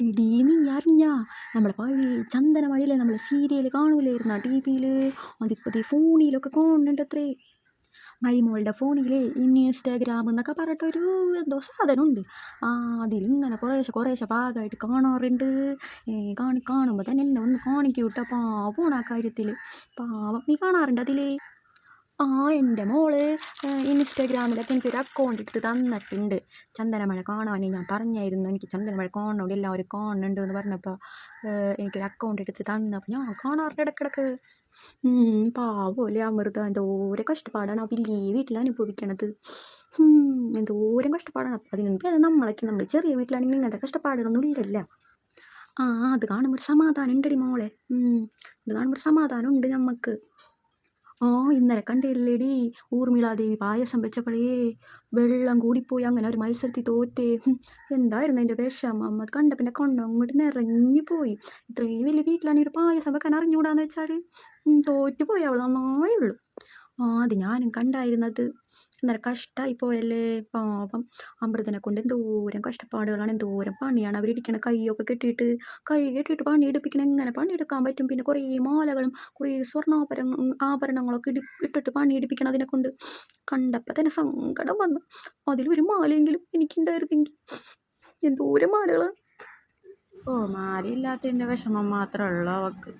ഇടീ നീ അറിഞ്ഞ? നമ്മളെ പഴയ ചന്ദനമഴയിലെ നമ്മളെ സീരിയൽ കാണൂലായിരുന്ന? ടി വിയിൽ അതിപ്പോഴത്തെ ഫോണിലൊക്കെ കാണുന്നുണ്ട് അത്രേ മരിമോളുടെ ഫോണിലെ ഇൻസ്റ്റാഗ്രാം എന്നൊക്കെ പറഞ്ഞിട്ടൊരു എന്തോ സാധനമുണ്ട്. ആ അതിലിങ്ങനെ കുറേശ്ശെ കുറേശ്ശെ ഭാഗമായിട്ട് കാണാറുണ്ട്. കാണി കാണുമ്പോൾ തന്നെ എന്നെ ഒന്ന് കാണിക്കൂട്ടോ പാവമാണ് ആ കാര്യത്തിൽ പാവം. നീ കാണാറുണ്ട് അതിൽ ആ എന്റെ മോൾ ഇൻസ്റ്റാഗ്രാമിലൊക്കെ എനിക്കൊരു അക്കൗണ്ട് എടുത്ത് തന്നിട്ടുണ്ട്. ചന്ദനമഴ കാണാൻ ഞാൻ പറഞ്ഞായിരുന്നു. എനിക്ക് ചന്ദനമഴ കാണണോണ്ട് എല്ലാവരും കാണുന്നുണ്ട് എന്ന് പറഞ്ഞപ്പോൾ എനിക്കൊരു അക്കൗണ്ട് എടുത്ത് തന്നപ്പോൾ ഞാൻ കാണാറുണ്ട് ഇടക്കിടക്ക് പാവമല്ലേ അമൃത. എന്തോരം കഷ്ടപ്പാടാണ് ആ വലിയ വീട്ടിൽ അനുഭവിക്കണത്. എന്തോരം കഷ്ടപ്പാടാണ്. അപ്പം അതിനൊന്നും ഭേദം നമ്മളൊക്കെ. നമ്മൾ ചെറിയ വീട്ടിലാണെങ്കിൽ ഇങ്ങനത്തെ കഷ്ടപ്പാടുകളൊന്നും ഇല്ലല്ലോ. ആ അത് കാണുമ്പോൾ ഒരു സമാധാനം ഉണ്ടടി മോളെ അത് കാണുമ്പോൾ ഒരു സമാധാനം ഉണ്ട് നമുക്ക് ആ ഇന്നലെ കണ്ടില്ലേടി ഊർമിളാദേവി പായസം വെച്ചപ്പോഴേ വെള്ളം കൂടിപ്പോയി. അങ്ങനെ ഒരു മത്സരത്തിൽ തോറ്റേ. എന്തായിരുന്നു അതിന്റെ വിഷമം? കണ്ട പിന്നെ കൊണ്ട അങ്ങോട്ട് നിറഞ്ഞു പോയി. ഇത്രയും വലിയ വീട്ടിലാണ് ഒരു പായസം വെക്കാൻ അറിഞ്ഞുകൂടാന്ന് വെച്ചാൽ തോറ്റു പോയി അവൾ. നന്നായുള്ളൂ. അത് ഞാനും കണ്ടായിരുന്നത്. നല്ല കഷ്ടമായി പോയല്ലേ പാപം അമൃതനെ കൊണ്ട് എന്തോരം കഷ്ടപ്പാടുകളാണ് എന്തോരം പണിയാണ് അവരിരിക്കണ കൈയൊക്കെ കെട്ടിയിട്ട്. കൈ കെട്ടിയിട്ട് പണിയെടുപ്പിക്കണം എങ്ങനെ പണിയെടുക്കാൻ പറ്റും? പിന്നെ കുറേ മാലകളും കുറേ സ്വർണാഭരണ ആഭരണങ്ങളൊക്കെ ഇടി ഇട്ടിട്ട് പണിയെടുപ്പിക്കണം അതിനെ കൊണ്ട്. കണ്ടപ്പോൾ തന്നെ സങ്കടം വന്നു. അതിലൊരു മാലയെങ്കിലും എനിക്കുണ്ടായിരുന്നെങ്കിൽ എന്തോരം മാലകളാണ്. ഓ മാലയില്ലാത്തതിന്റെ വിഷമം മാത്രമേ ഉള്ളൂ അവക്ക്.